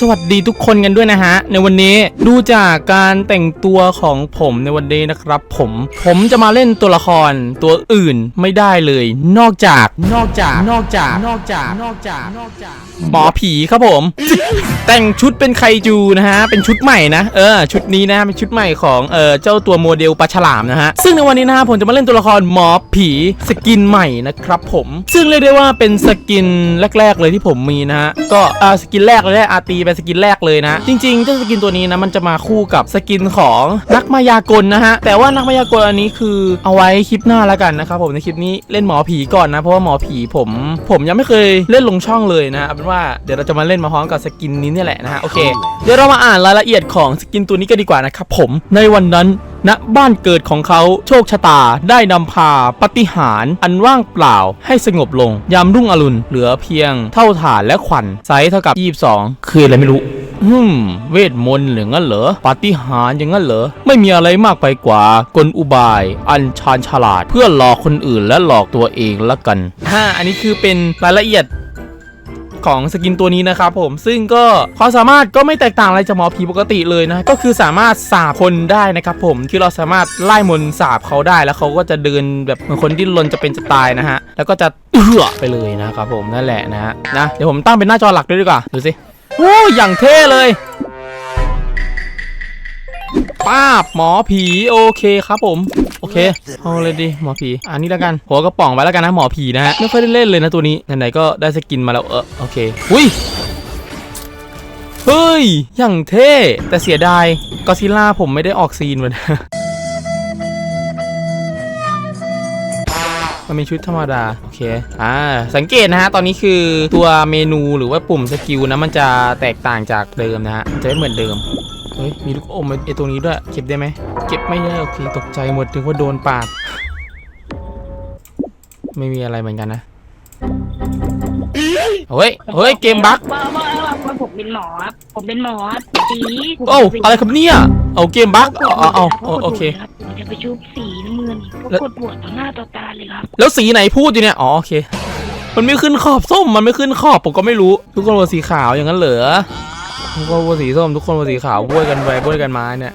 สวัสดีทุกคนกันด้วยนะฮะ ในวันนี้ดูจากการแต่งตัวของผมในวันนี้นะครับ ผม ผมจะมาเล่นตัวละครตัวอื่นไม่ได้เลย นอกจากนอกจากนอกจากนอกจากนอกจากนอกจากหมอผีครับผม แต่งชุดเป็นไคจูนะฮะ เป็นชุดใหม่นะ เออ ชุดนี้นะเป็นชุดใหม่ของเออเจ้าตัวโมเดลปลาฉลามนะฮะ ซึ่งในวันนี้นะฮะผมจะมาเล่นตัวละครหมอผีสกินใหม่นะครับผม ซึ่งเรียกได้ว่าเป็นสกินแรก ๆ เลยที่ผมมีนะฮะ ก็อ่าสกินแรกเลยอาร์ตีเป็นสกินแรกเลยนะ จริงๆเจ้าสกินตัวนี้นะมันจะมาคู่กับสกินของนักมายากลนะฮะแต่ว่านักมายากลอันนี้คือเอาไว้คลิปหน้าแล้วกันนะครับผมในคลิปนี้เล่นหมอผีก่อนนะ เพราะว่าหมอผีผม ผมยังไม่เคยเล่นลงช่องเลยนะเอาเป็นว่าเดี๋ยวเราจะมาเล่นมาพร้อมกับสกินนี้นี่แหละนะฮะโอเคเดี๋ยวเรามาอ่านรายละเอียดของสกินตัวนี้กันดีกว่านะครับผมในวันนั้น ณบ้านเกิดของเขาโชคชะตาได้นำพาปฏิหารย์อันว่างเปล่าให้สงบลง ยามรุ่งอรุณเหลือเพียงเท่าฐานและขวัญไซส์เท่ากับ 22 คืออะไรไม่รู้ฮึมเวทมนต์หรืองั้นเหรอปาฏิหาริย์อย่างนั้นเหรอ ไม่มีอะไรมากไปกว่ากลอุบาย อันชาญฉลาด เพื่อหลอกคนอื่นและหลอกตัวเองละกันฮ่าอันนี้คือเป็นรายละเอียด ของสกินตัวนี้นะครับผมซึ่งก็ความสามารถก็ไม่แตกต่างอะไรจากหมอผีปกติเลยนะก็คือสามารถสาบคนได้นะครับผมคือเราสามารถไล่มนสาบเขาได้แล้วเขาก็จะเดินแบบเหมือนคนดิ้นรนจะเป็นจะตายนะฮะแล้วก็จะเอื้อไปเลยนะครับผมนั่นแหละนะฮะนะเดี๋ยวผมตั้งเป็นหน้าจอหลักด้วยดีกว่าดูสิโอ้อย่างเท่เลย ป้าบหมอผีโอเคครับผม โอเคเอาเลยดิหมอผี อันนี้แล้วกัน หัวกระป๋องไว้แล้วกันนะหมอผีนะฮะไม่ค่อยได้เล่นเลยนะตัวนี้ไหนๆก็ได้สกินมาแล้วเออโอเคหุยเฮ้ยอย่างเท่แต่เสียดายกอซิล่าผมไม่ได้ออกซีนมันมันเป็นชุดธรรมดา โอเค อ่า สังเกตนะฮะ ตอนนี้คือตัวเมนูหรือว่าปุ่มสกิลนะ มันจะแตกต่างจากเดิมนะฮะ จะไม่เหมือนเดิม เฮ้ย มีลูกอมไอตัวนี้ด้วย เก็บได้ไหม เก็บไม่ได้โอเคตกใจหมดถึงว่าโดนปาด ไม่มีอะไรเหมือนกันนะ เฮ้ย เฮ้ย เกมบั๊กว่าว่าว่าว่าผมเป็นหมอครับผมเป็นหมอครับสีผมโอ้าสีอะไรครับเนี่ย เอาเกมบั๊กเอาเอาเอาเอาโอเคครับผมจะไปชุบสีน้ำเงินก็แล้วกดบวชต่อหน้าต่อตาเลยครับ แล้วสีไหนพูดอยู่เนี่ย อ๋อโอเค มันไม่ขึ้นขอบส้ม มันไม่ขึ้นขอบผมก็ไม่รู้ ทุกคนว่าสีขาวอย่างนั้นเหรอ ทุกคนว่าสีส้มทุกคนว่าสีขาวบ้วยกันไปบ้วยกันมาเนี่ย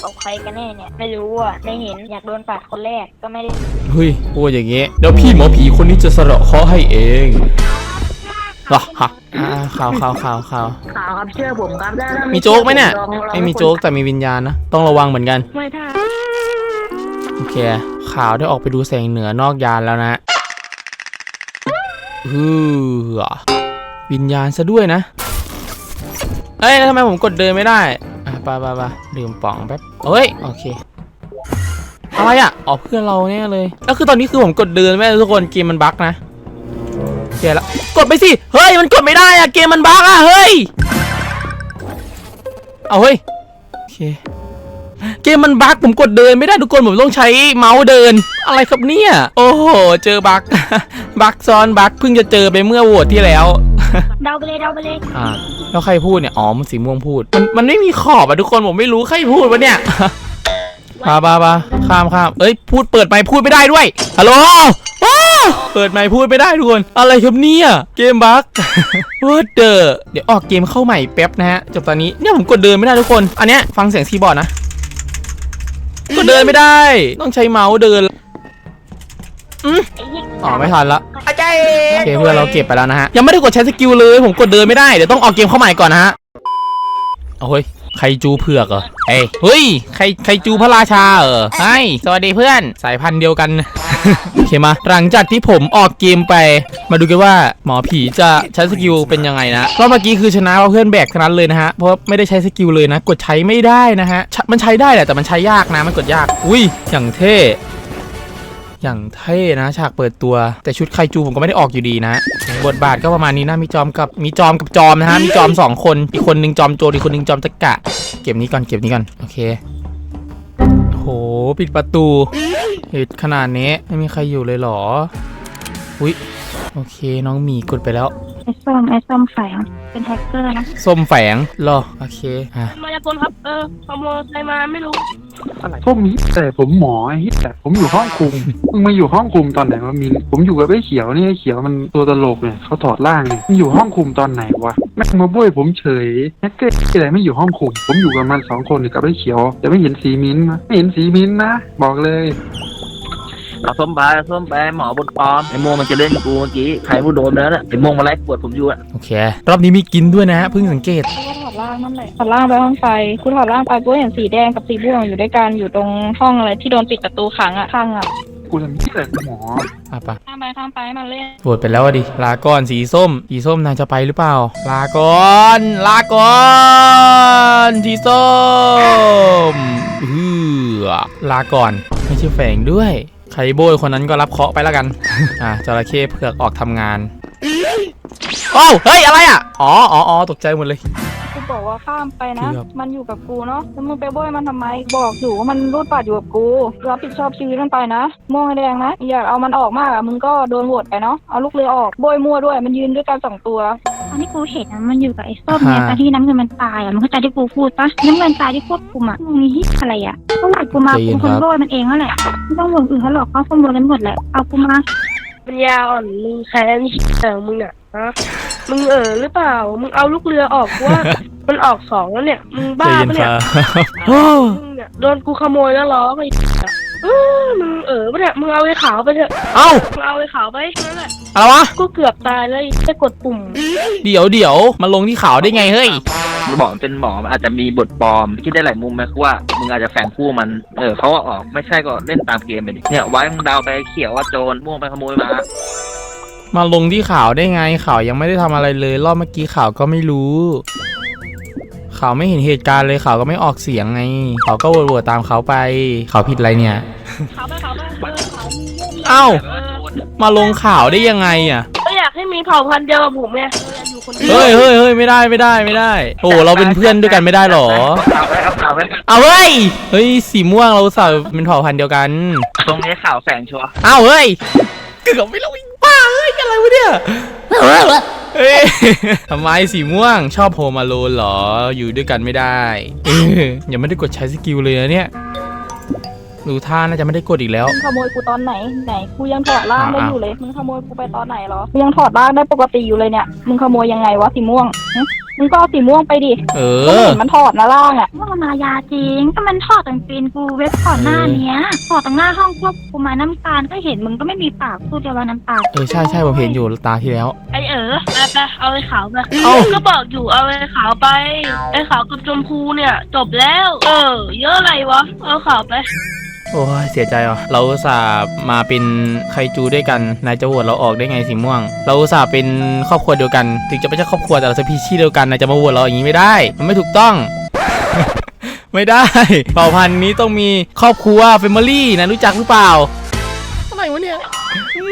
เอาใครกันแน่เนี่ยไม่รู้อะไม่เห็นอยากโดนปาดคนแรกก็ไม่ได้เฮ้ยพูดอย่างงี้เดี๋ยวพี่หมอผีคนนี้จะสระเคราะห์ให้เองหรอฮะอ่าข่าวข่าวข่าวข่าวขาวครับเชื่อผมครับแล้วถ้ามีโจ๊กไหมเนี่ยลองลองไม่มีโจ๊กแต่มีวิญญาณนะต้องระวังเหมือนกันไม่ถ้าโอเคข่าวได้ออกไปดูแสงเหนือนอกยานแล้วนะฮือวิญญาณซะด้วยนะ เอ้ยแล้วทำไมผมกดเดินไม่ได้อะไปไปไปดื่มป๋องแป๊บเฮ้ยโอเคอะไรอะอ๋อเพื่อนเราเนี่ยเลยแล้วคือตอนนี้คือผมกดเดินไม่ได้ทุกคนเกมมันบั๊กนะโอเคแล้วกดไปสิเฮ้ยมันกดไม่ได้อะเกมมันบั๊กอะเฮ้ยเอาเฮ้ยโอเคเกมมันบั๊กผมกดเดินไม่ได้ทุกคนผมต้องใช้เมาส์เดิน อะไรครับเนี่ย โอ้โห เจอบั๊กบั๊กซ้อนบั๊กเพิ่งจะเจอไปเมื่อโหวตที่แล้ว เดาไปเลยเดาไปเลยอ่าแล้วใครพูดเนี่ย อ๋อ มันสีม่วงพูด มันมันไม่มีขอบอะทุกคน ผมไม่รู้ใครพูดวะเนี่ยปาปาปาข้ามข้ามเอ้ย พูดเปิดไมค์พูดไม่ได้ด้วย ฮัลโหลอ้เปิดไมค์พูดไม่ได้ทุกคน อะไรครับเนี่ย เกมบั๊ก What the เดี๋ยวออกเกมเข้าใหม่แป๊บนะฮะ จบตอนนี้ เนี่ยผมกดเดินไม่ได้ทุกคน อันเนี้ยฟังเสียงคีย์บอร์ดนะกดเดินไม่ได้ ต้องใช้เมาส์เดินอ้ยี่อ๋อไม่ทันละ อาจารย์โอเคเพื่อนเราเก็บไปแล้วนะฮะ ยังไม่ได้กดใช้สกิลเลย ผมกดเดินไม่ได้ เดี๋ยวต้องออกเกมเข้าใหม่ก่อนนะฮะเอาเฮ้ยใครจูเผือกเหรอเอ้ยเฮ้ยใครใครจูพระราชาเหรอไฮสวัสดีเพื่อนสายพันธุ์เดียวกันโอเคมา หลังจากที่ผมออกเกมไป มาดูกันว่าหมอผีจะใช้สกิลเป็นยังไงนะรอบเมื่อกี้คือชนะเพราะเพื่อนแบกทั้งนั้นเลยนะฮะเพราะไม่ได้ใช้สกิลเลยนะ กดใช้ไม่ได้นะฮะใช้มันใช้ได้แหละแต่มันใช้ยากนะมันกดยาก อุ้ยอย่างเท่ อย่างเท่นะฉากเปิดตัวแต่ชุดไคจูผมก็ไม่ได้ออกอยู่ดีนะ บทบาทก็ประมาณนี้นะมีจอมกับมีจอมกับจอมนะฮะมีจอมสองคนอีกคนหนึ่งจอมโจรอีกคนหนึ่งจอมตะกะ เก็บนี้ก่อนเก็บนี้ก่อนโอเคโหปิดประตูเห็ดขนาดนี้ไม่มีใครอยู่เลยหรออุ้ยโอเคน้องมีกดไปแล้ว ไอ้ส้มไอ้ส้มแฝงเป็นแฮกเกอร์นะส้มแฝงเหรอโอเคอะมายากลครับ เออขโมยอะไรมาไม่รู้อะไรพวกนี้แต่ผมหมอไอ้เหี้ยผมอยู่ห้องคุมมึงมาอยู่ห้องคุมตอนไหนวะมินผมอยู่กับไอ้เขียวนี่ไอ้เขียวมันตัวตลกเนี่ยเขาถอดร่างเนี่ยมันอยู่ห้องคุมตอนไหนวะแม่งมาบ้วยผมเฉยแฮกเกอร์อะไรไม่อยู่ห้องคุม ผมอยู่กับมันสองคนอยู่กับไอ้เขียวแต่ไม่เห็นสีมิ้นท์นะไม่เห็นสีมิ้นท์นะบอกเลย เอาส้มไปเอาส้มไปหมอบนปลอมไอ้โมงมันจะเล่นกูเมื่อกี้ใครผู้โดนไปแล้วน่ะไอ้โมงมาไล่ปวดผมอยู่อะโอเค รอบนี้มีกินด้วยนะฮะเพิ่งสังเกต กูถอดร่างนั่นแหละถอดร่างไปห้องไฟกูถอดร่างไปกูเห็นสีแดงกับสีม่วงอยู่ด้วยกันอยู่ตรงห้องอะไรที่โดนปิดประตูขังอะข้างอะกูทำนี่แหละหมออะปะข้ามไปข้ามไปมาเล่นโหวตไปแล้วอะดิ ลาก่อนสีส้ม สีส้มนายจะไปหรือเปล่า ลาก่อน ลาก่อน สีส้มเออลาก่อน ไม่ใช่แฝงด้วย ใครโบยคนนั้นก็รับเคราะห์ไปแล้วกัน อะจระเข้เผือกออกทำงานโอ้าวเฮ้ย อะไรอะ อ๋ออ๋ออ๋อตกใจหมดเลย กูบอกว่าข้ามไปนะครับมันอยู่กับกูเนาะ แล้วมึงไปโบยมันทำไม บอกอยู่ว่ามันรูดปัดอยู่กับกู รับผิดชอบชีวิตมันไปนะม่วงไอ้แดงนะ อยากเอามันออกมากอะมึงก็โดนโหวตไปเนาะ เอาลูกเรือออก โบยมั่วด้วย มันยืนด้วยกันสองตัวต อนที่กูเห็นอะมันอยู่กับไอ้ส้มเนี่ยตอนที่น้ำเงินมันตายอะมันเข้าใจที่กูพูดปะน้ำเงินตายที่ควบคุมอะมึงนี่อะไรอะก็หวัดกูมาใจเย็กูนคนครับโบยมันเองนั่นแหละไม่ต้องห่วงอื่นเขาหรอกเขาขโมยกันหมดแหละเอากูมาปัญญาอ่อนมึงแค้นเออมึงอะฮะมึงเออหรือเปล่า มึงเอาลูกเรือออกกูว่า มันออกสองแล้วเนี่ย มึงใจบ้าเย็นปะคเนี่ยรับโอ้มึงเนี่ยโดนกูขโมยแล้วล้อไปเออ มึงเออปะเนี่ยมึงเอาไอ้ขาวไปเถอะเอ้ามึงเอาไอ้ขาวไปนั่นแหละอะไรวะ กูเกือบตายแล้วแค่กดปุ่มเดี๋ยวเดี๋ยวมาลงที่ขาวได้ไงเฮ้ยมันบอกมันเป็นหมอมันอาจจะมีบทปลอมคิดได้หลายมุมไหมคือว่ามึงอาจจะแฝงคู่มันเออเขาก็ออกไม่ใช่ก็เล่นตามเกมไปดิเนี่ยไว้มึงเดาวไปเขียวว่าโจรม่วงไปขโมยมามาลงที่ข่าวได้ไงข่าวยังไม่ได้ทำอะไรเลย รอบเมื่อกี้ข่าวก็ไม่รู้ ข่าวไม่เห็นเหตุการณ์เลยข่าวก็ไม่ออกเสียงไงข่าวก็โหวตๆตามเขาไปข่าวผิดอะไรเนี่ยขาวไปขาวไปเออขาวมีเรื่องเอ้าเออโจรอะมาลงข่าวได้ยังไงอะ ก็อยากให้มีเผ่าพันธุ์เดียวกับผมไงเอออยากอยู่คนเดียวเฮ้ยเฮ้ยเฮ้ยไม่ได้ไม่ได้ไม่ได้ โอ้เราเป็นเพื่อนด้วยกันไม่ได้หรอ ข่าวไว้เอาข่าวไว้เอาเฮ้ย เฮ้ยสีม่วงเราอุตสาวเป็นเผ่าพันธุ์เดียวกัน ตรงนี้ข่าวแฝงชัวร์เอาเฮ้ย เกือบไม่ลงอีกบ้าเฮ้ยอะไรวะเนี่ย เฮ้ยทำไมสีม่วงชอบโฮมาโลนเหรออยู่ด้วยกันไม่ได้เออยังไม่ได้กดใช้สกิลเลยนะเนี่ยดูท่าน่าจะไม่ได้กดอีกแล้ว มึงขโมยกูตอนไหนไหนกูยังถอดร่างได้อ่าอยู่เลย มึงขโมยกูไปตอนไหนเหรอกูยังถอดร่างได้ปกติอยู่เลยเนี่ย มึงขโมยยังไงวะสีม่วงหึ มึงก็เอาสีม่วงไปดิเอก็ไม่อเห็นมันถอดนะร่างอะ ว่ามันมายาจริงก็มันทอดตั้งปีนกูเว็บก่อนหน้าเนี้ยทอดตั้งหน้าห้องควบคุมมาน้ำตาลก็เห็นมึงก็ไม่มีปากพูดแต่ว่าน้ำตาลเออใช่ใช่ผมเห็นอยู่ตาที่แล้ว ไอเออไปไปเอาไอ้ขาวไปเอ้า ก็บอกอยู่เอาไอ้ขาวไปไอ้ขาวกับชมพูเนี่ย จบแล้ว เออ เยอะอะไรวะเอาขาวไป โอ้ยเสียใจอะเราอุตส่าห์มาเป็นไคจูด้วยกันนายจะโหวตเราออกได้ไงสีม่วง เราอุตส่าห์เป็นครอบครัวเดียวกัน ถึงจะไม่ใช่ครอบครัวแต่เราสปีชีส์เดียวกันนายจะมาโหวตเราอย่างนี้ไม่ได้ มันไม่ถูกต้อง ไม่ได้เผ่าพันธุ์นี้ต้องมีครอบครัวเฟมิลี่นะรู้จักหรือเปล่าอะไรวะเนี่ย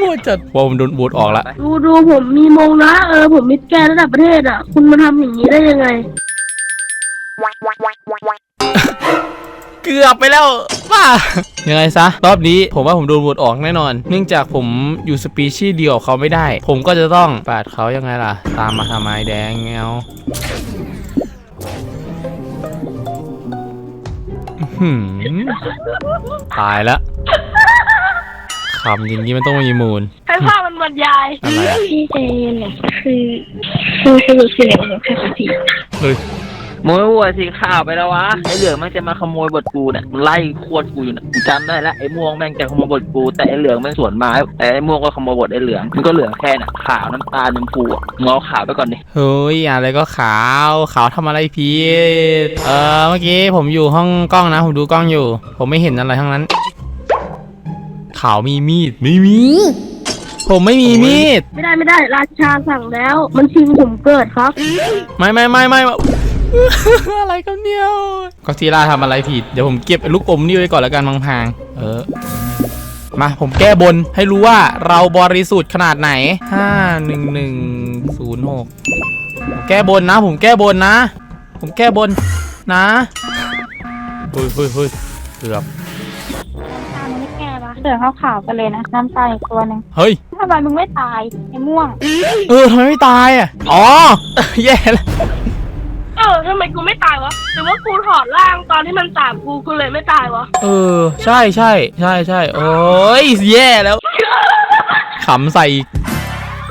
มั่วจัดว่าผมโดนโหวตออกละดูดูผมมีมงนะเออผมมิดแกรนด์ระดับประเทศอะ คุณมาทำอย่างนี้ได้ยังไง เกือบไปแล้วว่ายังไงซะ รอบนี้ผมว่าผมโดนโหวตออกแน่นอน เนื่องจากผมอยู่สปีชีส์เดียวกับเขาไม่ได้ ผมก็จะต้องปาดเขายังไงล่ะ ตามมาทำไมแดงเงาอื้อหือตายแล้วคำอย่างนี้มันต้องมีมูล ให้ภาพมันบรรยายอะไรอะ พี่เจนเนี่ยคือคือสรุปคืออะไรแค่สี เฮ้ย มึงไม่วัวสีข่าวไปแล้ววะไอ้เหลืองมันจะมาขโมยบทกูเนี่ยมันไล่ควดกูอยู่เนี่ยกูจำได้แล้วไอ้ม่วงแม่งจะขโมยบทกู แต่ไอ้เหลืองแม่งสวนมาแต่ไอ้ม่วงก็ขโมยบทไอ้เหลืองมันก็เหลืองแค่น่ะขาวน้ำตาลน้ำพูอะมึงเอาขาวไปก่อนดิเฮ้ยอะไรก็ขาวขาวทำอะไรผิดเออเมื่อกี้ผมอยู่ห้องกล้องนะ ผมดูกล้องอยู่ ผมไม่เห็นอะไรทั้งนั้น ขาวมีมีดไม่มี ผมไม่มีมีด ไม่ได้ไม่ได้ ราชาสั่งแล้ว มันชิงผมเกิดครับ ไม่ไม่ไม่ไม่ อะไรกันเนี่ยก็ซีล่าทำอะไรผิด เดี๋ยวผมเก็บไอ้ลูกอมนี่ไว้ก่อนแล้วกันพังพางๆเออ มาผมแก้บนให้รู้ว่าเราบริสุทธิ์ขนาดไหนห้าหนึ่งหนึ่งศูนย์หกแก้บนนะ ผมแก้บนนะ ผมแก้บนนะเฮ้ยเฮ้ยเฮ้ยเกือบตามันไม่แก้ปะเหลืองขาวๆกันเลยนะ น้ำตาลอีกตัวหนึ่งเฮ้ยทำไมมึงไม่ตายไอ้ม่วง เออทำไมไม่ตายอะ อ๋อ แย่แล้ว เออทำไมกูไม่ตายวะหรือว่ากูถอดร่างตอนที่มันสาบกูกูเลยไม่ตายวะเออ ใช่ใช่ใช่ใช่โอ้ยแย่แล้วขำใส่อีก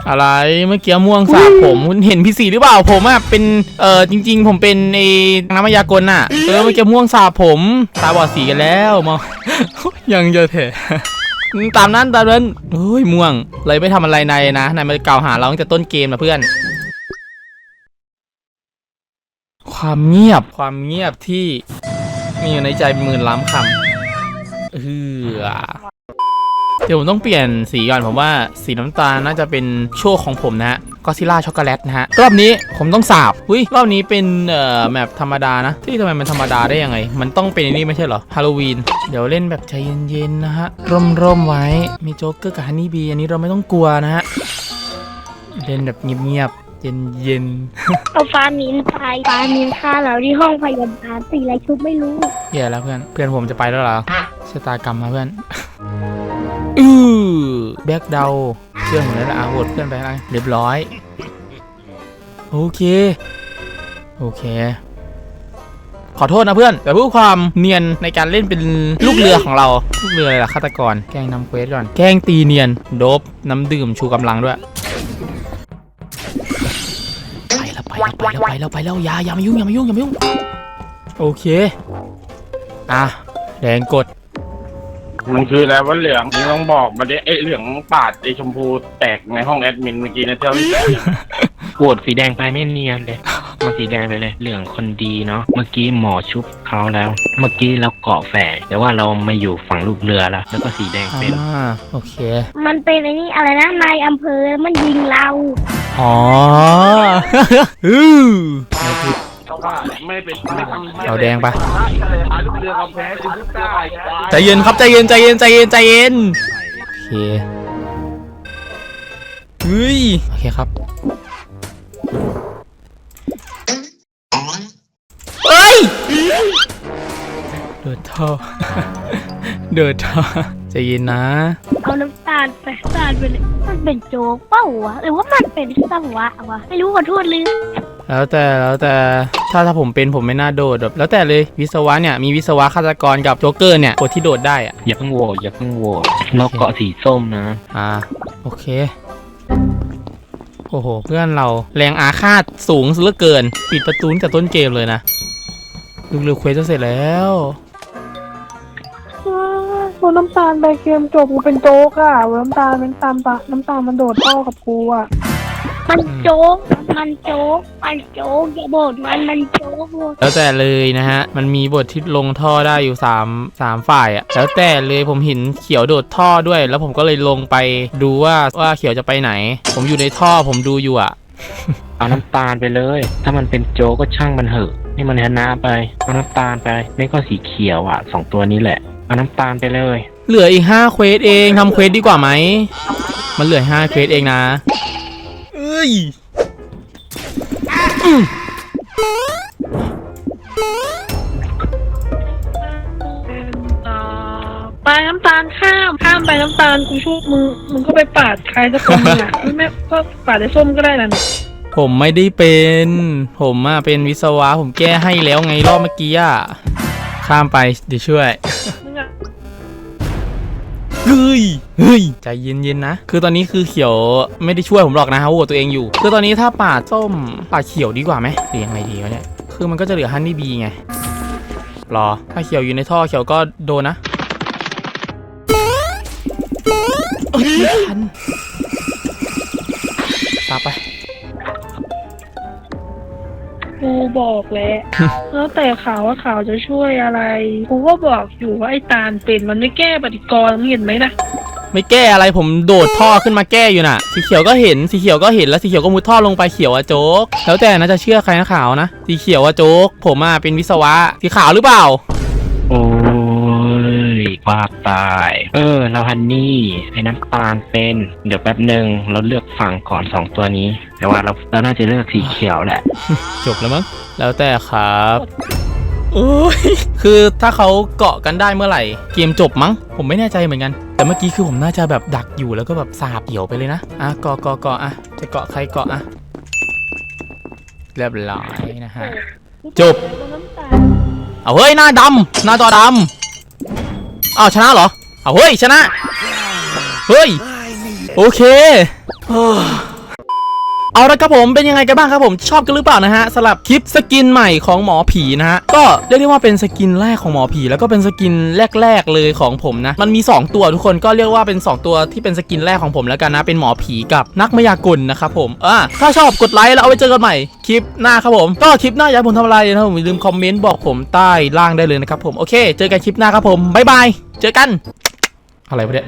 อะไรเมื่อกี้ม่วงสาบผมคุณเห็นพี่สีหรือเปล่าผมอะเป็นเออจริง ๆ ผมเป็นในน้ำมายากลน่ะเออเมื่อกี้ม่วงสาบผมตาบอดสีกันแล้วมองยังเจอเถอะตามนั้นตามนั้นเฮ้ยม่วงเลยไม่ทำอะไรนายนะนายมากล่าวหาเราตั้งแต่ต้นเกมนะเพื่อน ความเงียบความเงียบที่มีอยู่ในใจหมื่นล้านคำเออเดี๋ยวผมต้องเปลี่ยนสีก่อนผมว่าสีน้ำตาลน่าจะเป็นโชคของผมนะฮะก็ซิล่าช็อกโกแลตนะฮะ รอบนี้ผมต้องสาบอุ้ยรอบนี้เป็นเอ่อแมปธรรมดานะ ที่ทำไมมันธรรมดาได้ยังไง มันต้องเป็นนนี้ไม่ใช่เหรอฮาโลวีนเดี๋ยวเล่นแบบใจเย็นๆนะฮะร่มๆไว้มีโจ๊กเกอร์กับฮันนี่บีอันนี้เราไม่ต้องกลัวนะฮะเล่นแบบเงียบ ๆเย็นๆเอาฟ้ามินไปฟ้ามินฆ่าเราที่ห้องพยาบาลสีอะไรชุบไม่รู้แย่แล้วเพื่อน เพื่อนผมจะไปแล้วเหรอชะตากรรมมาเพื่อนอือแบกเดาเชื่อผมแล้วละอาโหวตเพื่อนไปอะไรเรียบร้อย โอเค โอเคขอโทษนะเพื่อน แต่เพื่อความเนียนในการเล่นเป็นลูกเรือของเรา ลูกเรืออะไรล่ะฆาตกร แกล้งนำเควสก่อน แกล้งตีเนียน โดบน้ำดื่มชูกำลังด้วย ไปแล้วไปแล้วไปแล้วไปแล้วไปแล้วอย่าอย่ามายุ่งอย่ามายุ่งอย่ามายุ่งโอเค อะแดงกดมันคืออะไรว่าเหลืองมึงต้องบอกมาดิไอ้เหลืองปาดไอ้ชมพูแตกในห้องแอดมินเมื่อกี้นะเท่าที่โหวตสีแดงไปไม่เนียนเลยมาสีแดงไปเลย เหลืองคนดีเนาะเมื่อกี้หมอชุบเขาแล้ว เมื่อกี้เราเกาะแฝงแต่ว่าเรามาอยู่ฝั่งลูกเรือแล้วแล้วก็สีแดงเป็นอ่าโอเค มันเป็นไอ้นี่อะไรนะนายอำเภอมันยิงเรา อ๋ออือไม่เป็นไม่ทำหี้ยเอาแดงไปเลยหาลูกเรือเขาแพ้กูทุกได้ควายใจเย็นครับใจเย็นใจเย็นใจเย็นใจเย็นโอเคเฮ้ยโอเคครับเฮ้ยเดินท่อเดินท่อใจเย็นนะ เอาน้ำตาลไปน้ำตาลไปเลย มันเป็นโจ๊กเปล่าวะหรือว่ามันเป็นสวะวะไม่รู้ขอโทษลืมแล้วแต่แล้วแต่ถ้าถ้าผมเป็นผมไม่น่าโดดแบบแล้วแต่เลยวิศวะเนี่ยมีวิศวะฆาตกรกับโจ๊กเกอร์เนี่ยคนที่โดดได้อะอย่าเพิ่งโหวตอย่าเพิ่งโหวตเราเกาะสีส้มนะ อ่าโอเค โอ้โห เพื่อนเราแรงอาฆาตสูงเหลือเกิน ปิดประตูตั้งแต่ต้นเกมเลยนะลูกเรือเควสจะเสร็จแล้วกู น้ำตาลไปเกมจบกูเป็นโจ๊กอะน้ำตาลเป็นตามปะน้ำตาลมันโดดท่อกับกูอะมันโจ๊ก มันโจ๊ก มันโจ๊กอย่าบอกมัน มันโจ๊กแล้วแต่เลยนะฮะ มันมีบทที่ลงท่อได้อยู่3 3ฝ่ายอะแล้วแต่เลยผมเห็นเขียวโดดท่อด้วย แล้วผมก็เลยลงไปดูว่าว่าเขียวจะไปไหน ผมอยู่ในท่อผมดูอยู่อะ เอาน้ำตาลไปเลย ถ้ามันเป็นโจก็ช่างมันเหอะ นี่มันชนะไป เอาน้ำตาลไป ไม่ก็สีเขียวอะสองตัวนี้แหละ เอาน้ำตาลไปเลย เหลืออีกห้าเควสเองทำเควสดีกว่าไหม มันเหลือห้าเควสเองนะ เอ้ยอืมอ่าไปน้ำตาลข้ามข้ามไปน้ำตาลกูช่วยมึงมึงก็ไปปาดใครสักคนนึงอะไม่ไม่ก็ปาดไอ้ส้มก็ได้นะผมไม่ได้เป็น ผมอะเป็นวิศวะผมแก้ให้แล้วไงรอบเมื่อกี้อะข้ามไปเดี๋ยวช่วยมึงอะ เฮ้ยเฮ้ยใจเย็นๆนะ คือตอนนี้คือเขียวไม่ได้ช่วยผมหรอกนะฮะโหวตตัวเองอยู่ คือตอนนี้ถ้าปาดส้มปาดเขียวดีกว่าไหมหรือยังไงดีวะเนี่ย คือมันก็จะเหลือฮันนี่บีไง รอ ถ้าเขียวอยู่ในท่อเขียวก็โดนนะเอ้ยไม่ทัน กูบอกแล้วแล้วแต่ข่าวว่าข่าวจะช่วยอะไรกูก็บอกอยู่ว่าไอ้ตาลเป็นมันไม่แก้ปฏิกรณ์มึงเห็นไหมนะไม่แก้อะไรผมโดดท่อขึ้นมาแก้อยู่น่ะ สีเขียวก็เห็นสีเขียวก็เห็นแล้วสีเขียวก็มุดท่อลงไปเขียวอะโจ๊กแล้วแต่นะจะเชื่อใครนะขาวนะสีเขียวอะโจ๊กผมอะเป็นวิศวะสีขาวหรือเปล่าโอ้ยค วามตาย เออเราฮันนี่ไอ้น้ำตาลเป็น เดี๋ยวแป๊บหนึ่งเราเลือกฝั่งก่อนสองตัวนี้ แต่ว่าเราเราน่าจะเลือกสีเขียวแหละ จบแล้วมั้ง แล้วแต่ครับโอ้ยคือถ้าเขาเกาะกันได้เมื่อไหร่ เกมจบมั้ง ผมไม่แน่ใจเหมือนกัน แต่แต่เมื่อกี้คือผมน่าจะแบบดักอยู่แล้วก็แบบสาบเหี่ยวไปเลยนะ อะเกาะเกาะเกาะอะ จะเกาะใครเกาะอะ เรียบร้อยนะฮะ จบ เอาเฮ้ย หน้าดำหน้าจอดำ อ้าวชนะเหรอเอาเฮ้ยชนะ เฮ้ย โอเค เอาละครับผมเป็นยังไงกันบ้างครับผมชอบกันหรือเปล่านะฮะสำหรับคลิปสกินใหม่ของหมอผีนะฮะก็เรียกได้ว่าเป็นสกินแรกของหมอผี แล้วก็เป็นสกินแรก ๆเลยของผมนะ มันมี 2 ตัวทุกคนก็เรียกว่าเป็น 2 ตัวที่เป็นสกินแรกของผมแล้วกันนะ เป็นหมอผีกับนักมายากลนะครับผมอ่าถ้าชอบกดไลค์แล้วเอาไว้เจอกันใหม่คลิปหน้าครับผม ก็คลิปหน้าอยากผมทำอะไรนะครับผมอย่าลืมคอมเมนต์บอกผมใต้ล่างได้เลยนะครับผมโอเค เจอกันคลิปหน้าครับผมบ๊ายบายเจอกัน อะไรวะเนี่ย